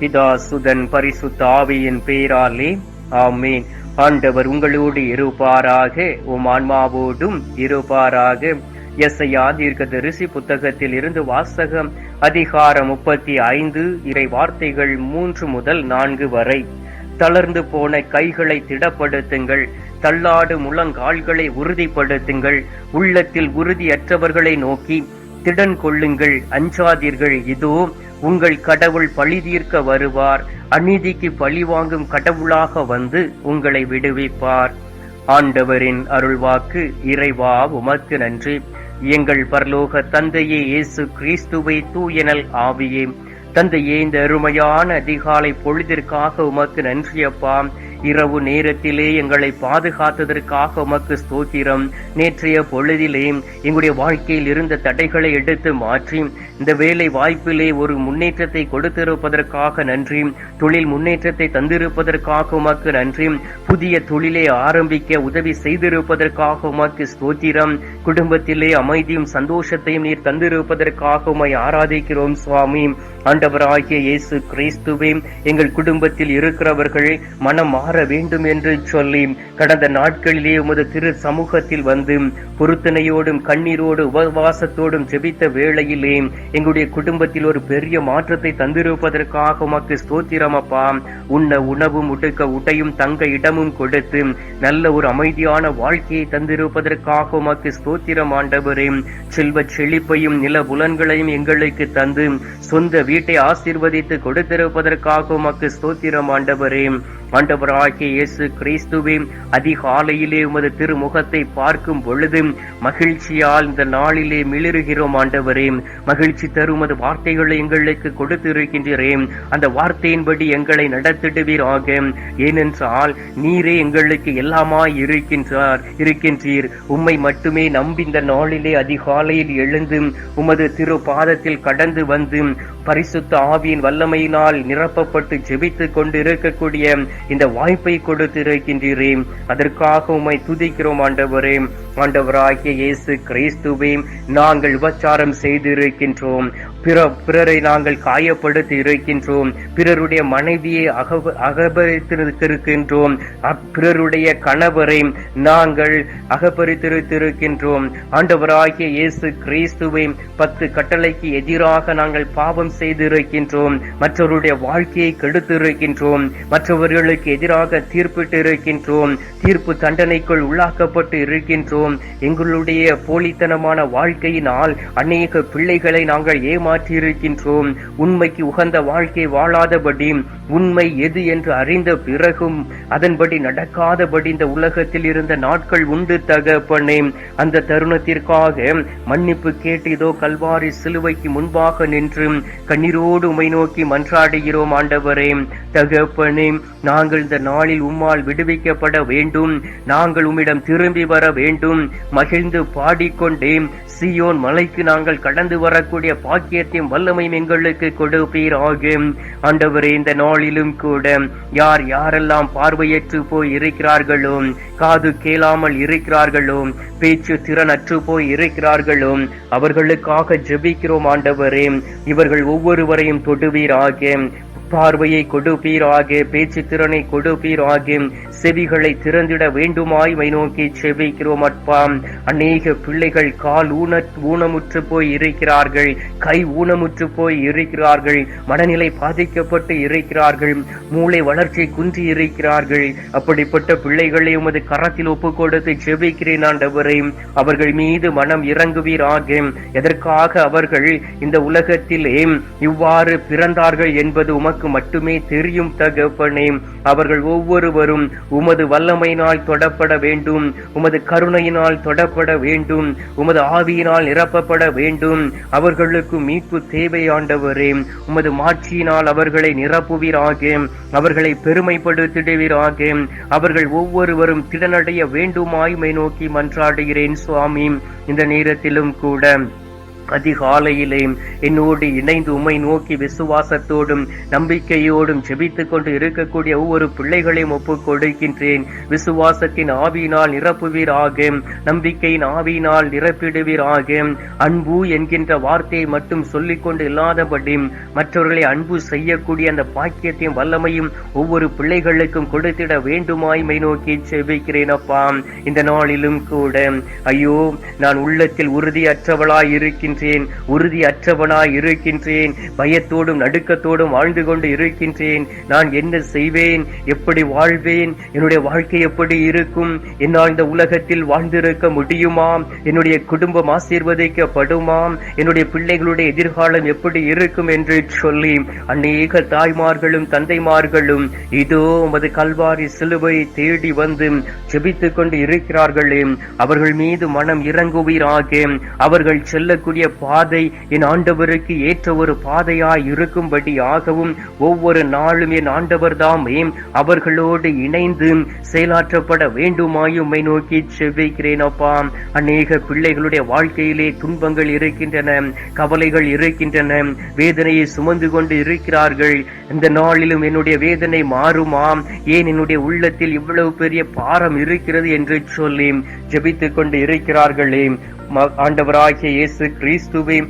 பிதா சுதன் பரிசுத்த ஆவியின் பேராலே ஆமேன். ஆண்டவர் உங்களோடு இருப்பாராக உம் ஆன்மாவோடும் இருப்பாராக. எஸ்ஐயா தீர்க்க தரிசி புத்தகத்தில் இருந்து வாசகம் அதிகாரம் முப்பத்தி ஐந்து இறை வார்த்தைகள் மூன்று முதல் நான்கு வரை. தளர்ந்து போன கைகளை திடப்படுத்துங்கள் தள்ளாடு முழங்கால்களை உறுதிப்படுத்துங்கள் உள்ளத்தில் உறுதியற்றவர்களை நோக்கி திடன் கொள்ளுங்கள். அஞ்சாதீர்கள் இதோ உங்கள் கடவுள் பழி தீர்க்க வருவார். அநீதிக்கு பழி வாங்கும் கடவுளாக வந்து உங்களை விடுவிப்பார். ஆண்டவரின் அருள்வாக்கு இறைவா உமக்கு நன்றி. எங்கள் பரலோக தந்தையே இயேசு கிறிஸ்துவை தூயனல் ஆவியே. தந்தையே இந்த அருமையான அதிகாலை பொழுதிற்காக உமக்கு நன்றியப்பா. இரவு நேரத்திலே எங்களை பாதுகாத்ததற்காக உமக்கு ஸ்தோத்திரம். நேற்றைய பொழுதிலே எங்களுடைய வாழ்க்கையில் இருந்த தடைகளை எடுத்து மாற்றி இந்த வேலை வாய்ப்பிலே ஒரு முன்னேற்றத்தை கொடுத்திருப்பதற்காக நன்றி. தொழில் முன்னேற்றத்தை தந்திருப்பதற்காக உமக்கு நன்றி. புதிய தொழிலை ஆரம்பிக்க உதவி செய்திருப்பதற்காக உமக்கு ஸ்தோத்திரம். குடும்பத்திலே அமைதியும் சந்தோஷத்தையும் நீர் தந்திருப்பதற்காக உமை ஆராதிக்கிறோம் சுவாமி. ஆண்டவராகிய இயேசு கிறிஸ்துவே எங்கள் குடும்பத்தில் இருக்கிறவர்கள் மனம் மாற வேண்டும் என்று சொல்லி கடந்த நாட்களிலே உமது திரு சமூகத்தில் வந்து பொருத்தனையோடும் கண்ணீரோடு உபவாசத்தோடும் ஜெபித்த வேளையிலே எங்களுடைய குடும்பத்தில் ஒரு பெரிய மாற்றத்தை தந்திருப்பதற்காக உமக்கு ஸ்தோத்திரம் அப்பா. உண்ண உணவும் உடுக்க உடையும் தங்க இடமும் கொடுத்து நல்ல ஒரு அமைதியான வாழ்க்கையை தந்திருப்பதற்காக உமக்கு ஸ்தோத்திரம் ஆண்டவரே. செல்வ செழிப்பையும் நில புலன்களையும் எங்களுக்கு தந்து சொந்த வீட்டை ஆசீர்வதித்து கொடுத்திருப்பதற்காக உமக்கு ஸ்தோத்திரம் ஆண்டவரே. ஆண்டவராகிய இயேசு கிறிஸ்துவே அதிகாலையிலே உமது திருமுகத்தை பார்க்கும் பொழுது மகிழ்ச்சியால் இந்த நாளிலே மிளிருகிறோம் ஆண்டவரே. மகிழ்ச்சி தரும் வார்த்தைகளை எங்களுக்கு கொடுத்திருக்கின்றேன் அந்த வார்த்தையின்படி எங்களை நடத்திடுவீராக. ஏனென்றால் நீரே எங்களுக்கு எல்லாமாய் இருக்கின்றார் இருக்கின்றீர். உம்மை மட்டுமே நம்பி இந்த நாளிலே அதிகாலையில் எழுந்து உமது திரு பாதத்தில் கடந்து வந்து பரிசுத்த ஆவியின் வல்லமையினால் நிரப்பப்பட்டு ஜெபித்துக் கொண்டு இருக்கக்கூடிய இந்த வாய்ப்பை கொடுத்திருக்கின்றீரே. அதற்காக உமை துதிக்கிறோம் ஆண்டவரே. ஆண்டவராகிய இயேசு கிறிஸ்துவே நாங்கள் உபச்சாரம் செய்திருக்கின்றோம். பிற பிறரை நாங்கள் காயப்படுத்தி இருக்கின்றோம் பிறருடைய மனைவியை அகப அகபரித்திருக்கின்றோம் பிறருடைய கணவரை நாங்கள் அகபரித்திருக்கின்றோம் ஆண்டவராகிய இயேசு கிறிஸ்துவை பத்து கட்டளைக்கு எதிராக நாங்கள் பாவம் செய்திருக்கின்றோம். மற்றவருடைய வாழ்க்கையை கெடுத்திருக்கின்றோம். மற்றவர்களுக்கு எதிராக தீர்ப்பிட்டு இருக்கின்றோம் தீர்ப்பு தண்டனைக்குள் உள்ளாக்கப்பட்டு இருக்கின்றோம். எங்களுடைய போலித்தனமான வாழ்க்கையினால் அநேக பிள்ளைகளை நாங்கள் ஏமா இருக்கின்றோம் உண்மைக்கு உகந்த வாழ்க்கை வாழாதபடி உண்மை எது என்று அறிந்த பிறகும் அதன்படி நடக்காதபடி இந்த உலகத்தில் இருந்த நாட்கள் உண்டு தகப்பனே. அந்த தருணத்திற்காக மன்னிப்பு கேட்டு இதோ கல்வாரி சிலுவைக்கு முன்பாக நின்று கண்ணீரோடு உமை நோக்கி மன்றாடுகிறோம் ஆண்டவரே. தகப்பனே நாங்கள் இந்த நாளில் உம்மால் விடுவிக்கப்பட வேண்டும். நாங்கள் உம்மிடம் திரும்பி வர வேண்டும். மகிழ்ந்து பாடிக்கொண்டே சியோன் மலைக்கு நாங்கள் கடந்து வரக்கூடிய பாக்கிய ஐக்கியத்தையும் வல்லமையும் எங்களுக்கு கொடுப்பீர் ஆகும் ஆண்டவரே இந்த நாளிலும் கூட யார் யாரெல்லாம் பார்வையற்று போய் இருக்கிறார்களோ காது கேளாமல் இருக்கிறார்களோ பேச்சு திறன் அற்று போய் இருக்கிறார்களோ அவர்களுக்காக ஜெபிக்கிறோம் ஆண்டவரே. இவர்கள் ஒவ்வொருவரையும் தொடுவீராக. பார்வையை கொடுப்பீராக பேச்சு திறனை கொடுப்பீராக. செவிகளை திறந்திட வேண்டுமாய் மை நோக்கி செவிக்கிறோம் அப்பா. அநேக பிள்ளைகள் கால் ஊன ஊனமுற்று போய் இருக்கிறார்கள். கை ஊனமுற்று போய் இருக்கிறார்கள். மனநிலை பாதிக்கப்பட்டு இருக்கிறார்கள். மூளை வளர்ச்சி குன்றி இருக்கிறார்கள். அப்படிப்பட்ட பிள்ளைகளை உமது கரத்தில் ஒப்பு கொடுத்து செபிக்கிறேன் ஆண்டவரே. அவர்கள் மீது மனம் இறங்குவீராக. எதற்காக அவர்கள் இந்த உலகத்திலே இவ்வாறு பிறந்தார்கள் என்பது உமக்கு மட்டுமே தெரியும் தகப்பனே. அவர்கள் ஒவ்வொருவரும் உமது வல்லமையினால் தொடப்பட வேண்டும். உமது கருணையினால் தொடப்பட வேண்டும். உமது ஆவியினால் நிரப்பப்பட வேண்டும். அவர்களுக்கு மீட்பு தேவை ஆண்டவரே உமது மாட்சியினால் அவர்களை நிரப்புவீராக. அவர்களை பெருமைப்படுத்திடுவீராக. அவர்கள் ஒவ்வொருவரும் திடனடைய வேண்டுமாய்மை நோக்கி மன்றாடுகிறேன் சுவாமி. இந்த நேரத்திலும் கூட அதிகாலையிலே என்னோடு இணைந்து உம்மை நோக்கி விசுவாசத்தோடும் நம்பிக்கையோடும் ஜெபித்துக் கொண்டு இருக்கக்கூடிய ஒவ்வொரு பிள்ளைகளையும் ஒப்பு கொடுக்கின்றேன் விசுவாசத்தின் ஆவியினால் நிரப்புவீராக. நம்பிக்கையின் ஆவியினால் நிரப்பிடுவீராக. அன்பு என்கின்ற வார்த்தையை மட்டும் சொல்லிக்கொண்டு இல்லாதபடி மற்றவர்களை அன்பு செய்யக்கூடிய அந்த பாக்கியத்தையும் வல்லமையும் ஒவ்வொரு பிள்ளைகளுக்கும் கொடுத்திட வேண்டுமாய்மை நோக்கி செபிக்கிறேன் அப்பா. இந்த நாளிலும் கூட ஐயோ நான் உள்ளத்தில் உறுதியற்றவளாய் இருக்கின்றேன் உறுதியற்றவனாய் இருக்கின்றேன் பயத்தோடும் நடுக்கத்தோடும் வாழ்ந்து கொண்டு இருக்கின்றேன். நான் என்ன செய்வேன்? எப்படி வாழ்வேன்? என்னுடைய வாழ்க்கை எப்படி இருக்கும்? என்னால் இந்த உலகத்தில் வாழ்ந்திருக்க முடியுமா? என்னுடைய குடும்பம் ஆசீர்வதிக்கப்படுமாம்? என்னுடைய பிள்ளைகளுடைய எதிர்காலம் எப்படி இருக்கும் என்று சொல்லி அநேக தாய்மார்களும் தந்தைமார்களும் இதோ உமது கல்வாரி சிலுவை தேடி வந்து ஜெபித்துக் கொண்டு இருக்கிறார்களே. அவர்கள் மீது மனம் இறங்குவீராக. அவர்கள் செல்லக்கூடிய பாதை என் ஆண்டவருக்கு ஏற்ற ஒரு பாதையாய் இருக்கும்படியாகவும் ஒவ்வொரு நாளும் என் ஆண்டவர் தாமே அவர்களோடு இணைந்து செயலாற்றப்பட வேண்டுமாயுமை நோக்கி செவ்விக்கிறேன் அப்பா. அநேக பிள்ளைகளுடைய வாழ்க்கையிலே துன்பங்கள் இருக்கின்றன கவலைகள் இருக்கின்றன வேதனையை சுமந்து கொண்டு இருக்கிறார்கள். இந்த நாளிலும் என்னுடைய வேதனை மாறுமாம் ஏன் என்னுடைய உள்ளத்தில் இவ்வளவு பெரிய பாரம் இருக்கிறது என்று சொல்லி ஜெபித்துக் கொண்டு இருக்கிறார்களே. ஆண்டவராகிய இயேசு கிறிஸ்துவே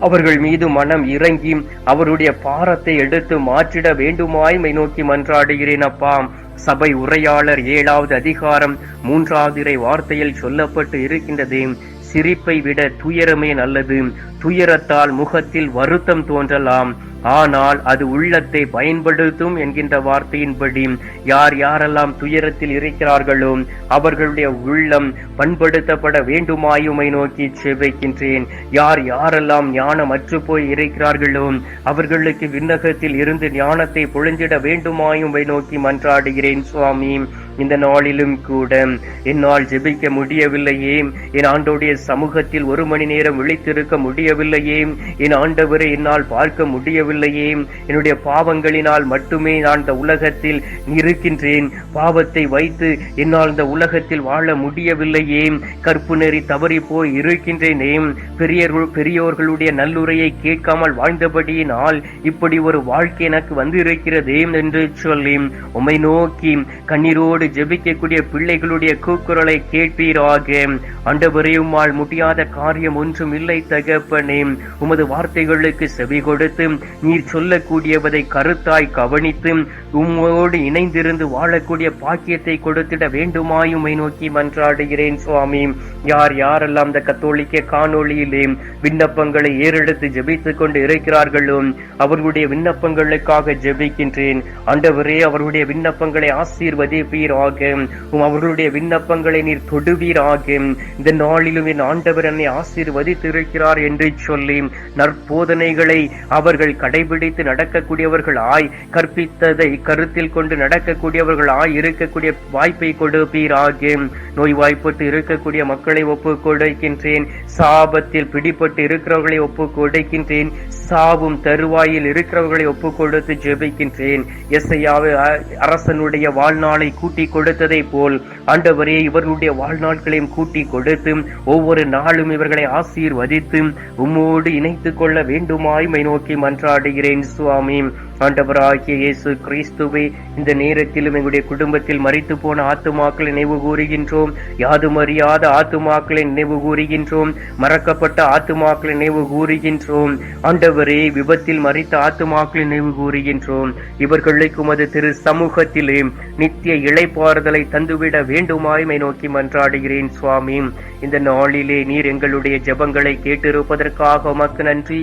அவர்கள் மீது மனம் இறங்கி அவருடைய பாரத்தை எடுத்து மாற்றிட வேண்டுமாய்மை நோக்கி மன்றாடுகிறேன் அப்பா. சபை உரையாளர் ஏழாவது அதிகாரம் மூன்றாவது இறை வார்த்தையில் சொல்லப்பட்டு இருக்கின்றது. சிரிப்பை விட துயரமே நல்லது. துயரத்தால் முகத்தில் வருத்தம் தோன்றலாம். ஆனால் அது உள்ளத்தை பயன்படுத்தும் என்கின்ற வார்த்தையின்படி யார் யாரெல்லாம் துயரத்தில் இருக்கிறார்களோ அவர்களுடைய உள்ளம் பண்படுத்தப்பட வேண்டுமாயுமை நோக்கி செவைக்கின்றேன் யார் யாரெல்லாம் ஞானம் அற்று போய் இருக்கிறார்களோ அவர்களுக்கு விண்ணகத்தில் இருந்து ஞானத்தை பொழிஞ்சிட வேண்டுமாயுமை நோக்கி மன்றாடுகிறேன் சுவாமி. இந்த நாளிலும் கூட என்னால் ஜெபிக்க முடியவில்லையே. என் ஆண்டோடைய சமூகத்தில் ஒரு மணி நேரம் விழித்திருக்க முடியவில்லையே. என் ஆண்டவரை என்னால் பார்க்க முடியவில்லையே. என்னுடைய பாவங்களினால் மட்டுமே நான் இந்த உலகத்தில் இருக்கின்றேன் பாவத்தை வைத்து என்னால் இந்த உலகத்தில் வாழ முடியவில்லையே. கற்பு நெறி தவறி போய் இருக்கின்றேனே. பெரியர்கள் பெரியோர்களுடைய நல்லுரையை கேட்காமல் வாழ்ந்தபடியினால் இப்படி ஒரு வாழ்க்கை எனக்கு வந்திருக்கிறதே என்று சொல்லி உமை நோக்கி கண்ணீரோடு ஜெபிக்கக்கூடிய பிள்ளைகளுடைய கூக்குரலை கேட்பீராக. ஆண்டவரே உம்மால் முடியாத காரியம் ஒன்றும் இல்லை தகப்பனே. உமது வார்த்தைகளுக்கு செவி கொடுத்து நீர் சொல்லக்கூடியவதை கருத்தாய் கவனித்து உம்மோடு இணைந்திருந்து வாழக்கூடிய பாக்கியத்தை கொடுத்திட வேண்டுமாயுமை நோக்கி மன்றாடுகிறேன் சுவாமி. யார் யாரெல்லாம் இந்த கத்தோலிக்க காணொளியிலே விண்ணப்பங்களை ஏறெடுத்து ஜெபித்துக் கொண்டு இருக்கிறார்களோ அவர்களுடைய விண்ணப்பங்களுக்காக ஜெபிக்கின்றேன். ஆண்டவரே அவருடைய விண்ணப்பங்களை ஆசீர்வதிப்பீராக உம் அவர்களுடைய விண்ணப்பங்களை நீர் தொடுவீராக. இந்த நாளிலும் என் ஆண்டவர் என்னை ஆசீர்வதித்திருக்கிறார் என்று சொல்லி நற்போதனைகளை அவர்கள் கடைபிடித்து நடக்கக்கூடியவர்கள் ஆய் கற்பித்ததை கருத்தில் கொண்டு நடக்கக்கூடியவர்கள் ஆய் இருக்கக்கூடிய வாய்ப்பை கொடுப்பீராக. நோய் வாய்ப்பட்டு இருக்கக்கூடிய மக்களை ஒப்பு கொடுக்கின்றேன். சாபத்தில் பிடிப்பட்டு இருக்கிறவர்களை ஒப்பு கொடுக்கின்றேன். சாவும் தருவாயில் இருக்கிறவர்களை ஒப்பு கொடுத்து ஜெபிக்கின்றேன். எஸ்ஐயாவை அரசனுடைய வாழ்நாளை கூட்டி கொடுத்ததை போல் ஆண்டவரே இவர்களுடைய வாழ்நாட்களையும் கூட்டி கொடுத்து ஒவ்வொரு நாளும் இவர்களை ஆசீர்வதித்து உம்மோடு இணைத்துக் கொள்ள வேண்டுமாய் மை நோக்கி மன்றாடுகிறேன் சுவாமி. ஆண்டவராகிய இயேசு கிறிஸ்துவை இந்த நேரத்திலும் எங்களுடைய குடும்பத்தில் மறித்து போன ஆத்துமாக்களை நினைவு கூறுகின்றோம். யாதும் அறியாத ஆத்துமாக்களை நினைவு கூறுகின்றோம். மறக்கப்பட்ட ஆத்துமாக்களை நினைவு கூறுகின்றோம். ஆண்டவரே விபத்தில் மறித்த ஆத்துமாக்களை நினைவு கூறுகின்றோம். இவர்களுக்கு உமது திரு சமூகத்திலே நித்திய இழைப்பாறுதலை தந்துவிட வேண்டுமாய்மை நோக்கி மன்றாடுகிறேன் சுவாமி. இந்த நாளிலே நீர் எங்களுடைய ஜெபங்களை கேட்டிருப்பதற்காக உமக்கு நன்றி.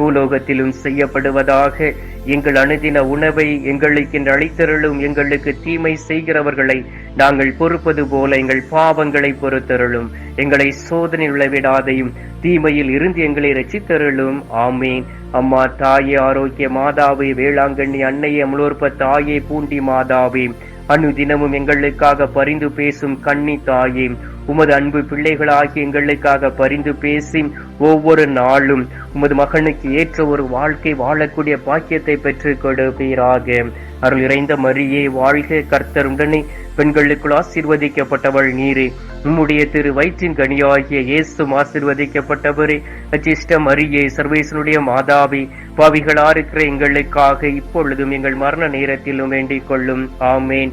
பூலோகத்திலும் செய்யப்படுவதாக எங்கள் அணுதின உணவை எங்களுக்கு இன்று அளித்தருளும் எங்களுக்கு தீமை செய்கிறவர்களை நாங்கள் பொறுப்பது போல எங்கள் பாவங்களை பொறுத்தருளும். எங்களை சோதனை விளைவிடாதையும் தீமையில் இருந்து எங்களை ரசித்தருளும் ஆமேன். அம்மா தாயே ஆரோக்கிய மாதாவே வேளாங்கண்ணி அன்னையே அமலோற்ப தாயே பூண்டி மாதாவே அனுதினமும் எங்களுக்காக பரிந்து பேசும் கண்ணி தாயே உமது அன்பு பிள்ளைகளாகி எங்களுக்காக பரிந்து பேசி ஒவ்வொரு நாளும் உமது மகனுக்கு ஏற்ற ஒரு வாழ்க்கை வாழக்கூடிய பாக்கியத்தை பெற்றுக் கொடுப்பீராக. அருள் இறைந்த மரியே வாழ்க கர்த்தர் உடனே பெண்களுக்குள் ஆசீர்வதிக்கப்பட்டவள் நீரே. உம்முடைய திரு வயிற்றின் கனியாகிய இயேசும் ஆசிர்வதிக்கப்பட்டவரே. அச்சிஷ்ட மரியே சர்வேசனுடைய மாதாவி பாவிகளா இருக்கிற எங்களுக்காக இப்பொழுதும் எங்கள் மரண நேரத்திலும் வேண்டிக் கொள்ளும். ஆமேன்.